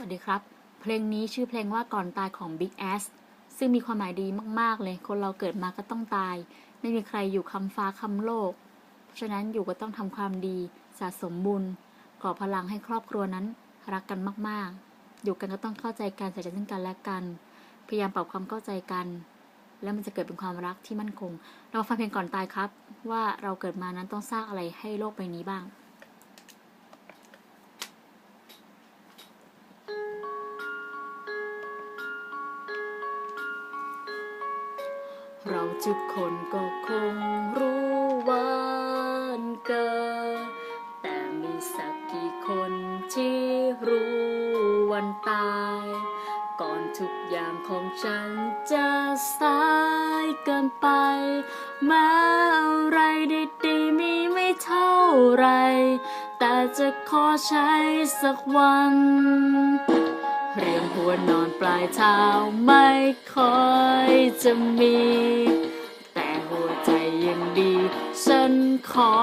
สวัสดีครับ เพลงนี้ชื่อเพลงว่าก่อนตายของ Big Ass ซึ่งมีความหมายดีมาก ๆ เลย คนเราเกิดมาก็ต้องตาย ไม่มีใครอยู่คำฟ้าคำโลก เพราะฉะนั้นอยู่ก็ต้องทำความดีสะสมบุญก่อพลังให้ครอบครัวนั้นรักกันมาก ๆ อยู่กันก็ต้องเข้าใจกันใส่ใจซึ่งกันและกัน พยายามปรับความเข้าใจกัน แล้วมันจะเกิดเป็นความรักที่มั่นคง เรามาฟังเพลงก่อนตายครับ ว่าเราเกิดมานั้นต้องสร้างอะไรให้โลกใบนี้บ้าง เราทุกคนก็คงรู้วันเกิดแต่มีสักกี่คนที่รู้วันตาย ก่อนทุกอย่างของฉันจะสายเกินไปแม้อะไรดีๆมีไม่เท่าไร แต่จะขอใช้สักวัน เรียงหัวนอนปลายเท้าไม่ค่อยจะมี แต่หัวใจยังดี ฉันขอ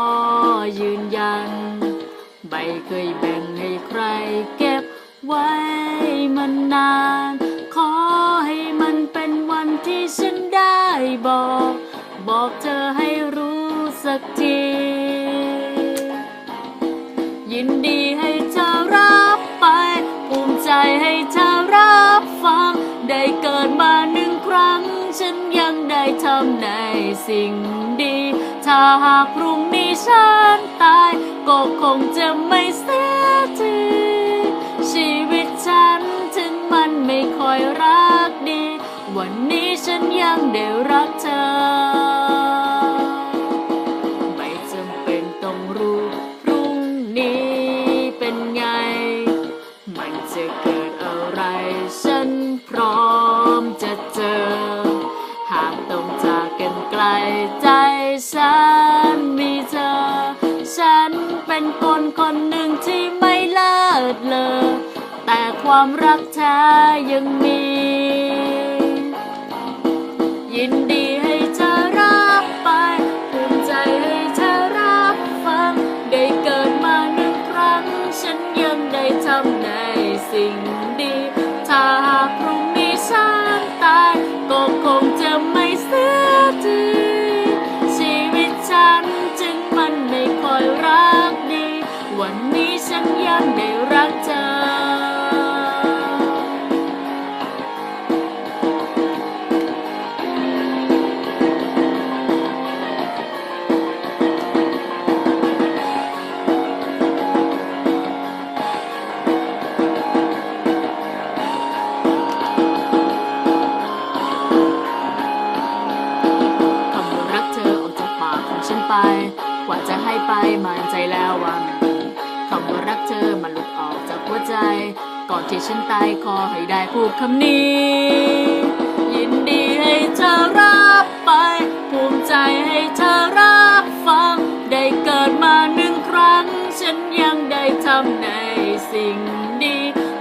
ยืนยัน ไม่เคยแบ่งให้ใครเก็บไว้มันนาน ขอให้มันเป็นวันที่ฉันได้บอก บอกเธอให้รู้สักที ถ้าหากพรุ่งนี้ฉันตาย ก็คงจะไม่เสียทีชีวิตฉันถึงมันไม่ค่อยรักดี วันนี้ฉันยังได้รักเธอ ไม่จำเป็นต้องรู้พรุ่งนี้เป็นไง มันจะเกิดอะไร ฉันพร้อมจะเจอ หากต้องจากกันไกลใจ ฉันมีเธอ ฉันเป็นคนคนหนึ่งที่ไม่เลิศเลอแต่ความรักแท้ยังมี ยินดี ไป กว่าจะให้ไปมันใจแล้ววันคำว่ารักเธอมันหลุดออกจากหัวใจ ก่อนที่ฉันตายขอให้ได้พูดคำนี้ ยินดีให้เธอรับไป ภูมิใจให้เธอรับฟัง ได้เกิดมาหนึ่งครั้ง ฉันยังได้ทำในสิ่งดี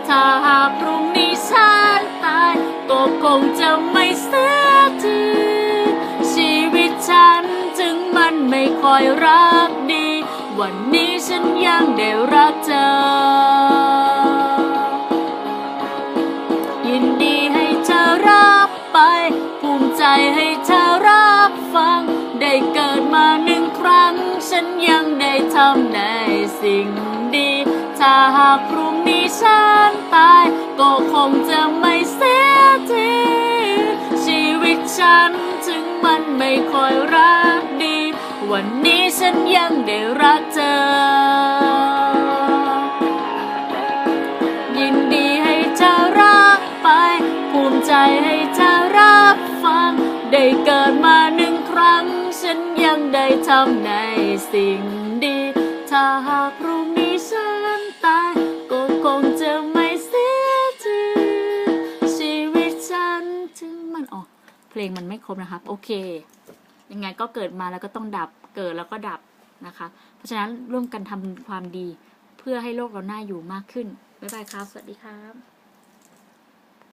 ถ้าหากพรุ่งนี้ฉันตาย ก็คงจะไม่เสียที อยรักดี วันนี้ฉันยังได้รักเธอ ยินดีให้เธอรับไป ภูมิใจให้เธอรับฟัง ได้เกิดมาหนึ่งครั้ง ฉันยังได้ทำในสิ่งดี ถ้าหากพรุ่งนี้ฉันตาย ก็คงจะไม่ วันนี้ฉันยังได้รักเธอ ยินดีให้เธอรักไป ภูมิใจให้เธอรับฟัง ได้เกิดมาหนึ่งครั้ง ฉันยังได้ทำในสิ่งดี ถ้าหากพรุ่งนี้ฉันตาย ก็คงจะไม่เสียทีชีวิตฉันถึงมันอ๋อเพลงมันไม่ครบนะครับ โอเค ยังไงก็เกิดมาแล้วก็ต้องดับเกิดแล้วก็ดับนะคะ เพราะฉะนั้นร่วมกันทำความดี เพื่อให้โลกเราหน้าอยู่มากขึ้นบ๊ายบายครับ สวัสดีครับ